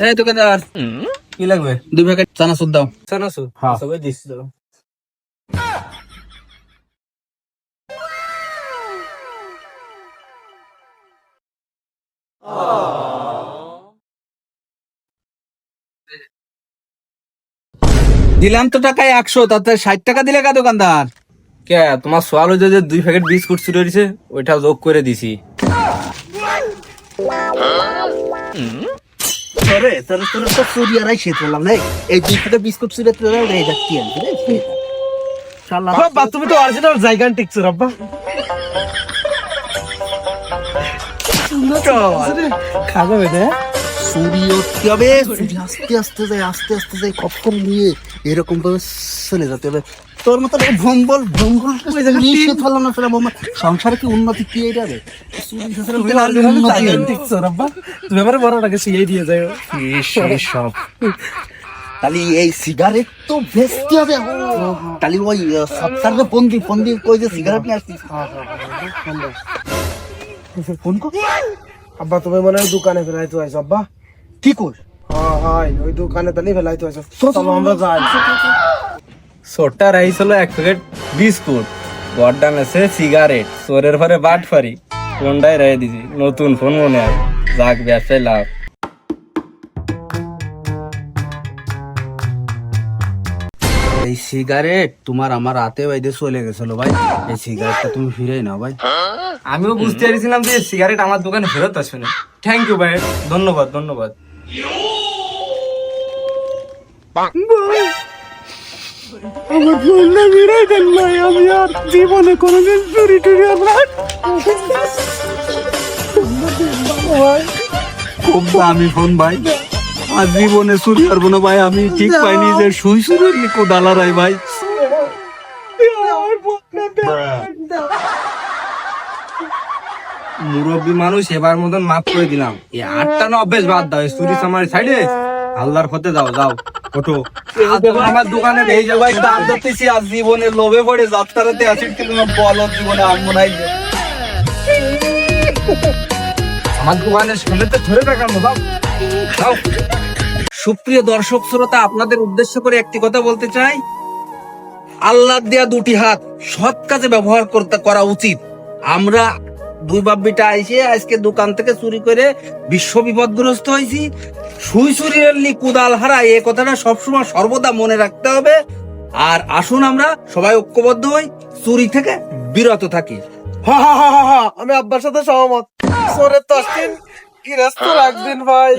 এই দোকানদার কি লাগবে? দুই প্যাকেট চানাচুর দাও। চানাচুর? হ্যাঁ। সবাই দিচ্ছি তো দিলাম তো টাকায় একশো তাতে ষাট টাকা দিলে কা দোকানদার? কে তোমার সোয়াল হয়েছে যে দুই প্যাকেট বিস্কুট চুরি হয়েছে ওইটা যোগ করে দিছি। তোরে তোর তোর তো চুরি আর সে বললাম না এই দুই থেকে বিস্কুট চুরি তোর রে যাচ্ছি আমি শালা। বাবা তুমি তো অরিজিনাল বেটা চুরি হতে হবে চুরি আস্তে আস্তে যায় আস্তে আস্তে যায় কখন নিয়ে? এরকম ভাবে চলে যেতে হবে। তোর মতো ভম্বল ভম্বল নিশ্চিত হলাম না ভম্বল সংসারে কি উন্নতি কি এটা রে? তুমি আমার বড় টাকা সিয়ে দিয়ে যাও। সব। তাহলে এই সিগারেট তো বেচতে হবে। তাহলে ওই সপ্তাহে বন্দি বন্দি কই যে সিগারেট নিয়ে আসছিস ফোন কর। আব্বা তুমি মনে হয় দোকানে ফেলাইতে আইছো আব্বা। কি কর? হ্যাঁ হ্যাঁ ওই দোকানে তালি ফেলাইতে আইছো। চলো আমরা যাই। ছোট্টা রাইস হলো এক প্যাকেট বিস্কুট গড্ডান আছে সিগারেট, চোরের ঘরে বাট ফারি ফোনটাই রেখে দিছি? নতুন ফোন মনে হয়। যাক, ব্যবসায় লাভ। এই সিগারেট তোমার আমার হাতে বাইদে চলে গেছিল ভাই। এই সিগারেটটা তুমি ফিরে নাও ভাই। আমিও বুঝতে পারছিলাম যে সিগারেট আমার দোকানে ফেরত আসবে না। থ্যাংক ইউ ভাই। ধন্যবাদ ধন্যবাদ। আমার ফোনটা বিড়াই দেন নাই আমি আর জীবনে কোনোদিন চুরি টুরি আমরা খুব দামি ফোন ভাই। আর জীবনে চুরি করব না ভাই আমি ঠিক পাইনি যে সুই সুরের কোদালা রাই ভাই। মুরব্বী মানুষ এবার মতন মাফ করে দিলাম। এই আটটা না অভ্যেস বাদ দাও চুরি আমার সাইডে আল্লাহর পথে যাও যাও। তোমার আমার দোকানে এই যে ভাই দাম ধরতেছি আর জীবনে লোভে পড়ে যাত্রাতে আসির কিন্তু বল জীবনে আনব নাই আমার দোকানের সামনে তো ধরে রাখার মতো। সুপ্রিয় দর্শক শ্রোতা, আপনাদের উদ্দেশ্য করে একটি কথা বলতে চাই। আল্লাহ দেয়া দুটি হাত সৎ কাজে ব্যবহার করতে করা উচিত। আমরা দুই বাব্বিটা আইসে আজকে দোকান থেকে চুরি করে বিশ্ব বিপদগ্রস্ত হয়েছি সুই চুরির কুদাল হারা এ কথাটা সবসময় সর্বদা মনে রাখতে হবে। আর আসুন আমরা সবাই ঐক্যবদ্ধ হই চুরি থেকে বিরত থাকি। হা হা হা হা হা আমি আব্বার সাথে সহমত। সরে দশ দিন গৃহস্থ রাখদিন ভাই।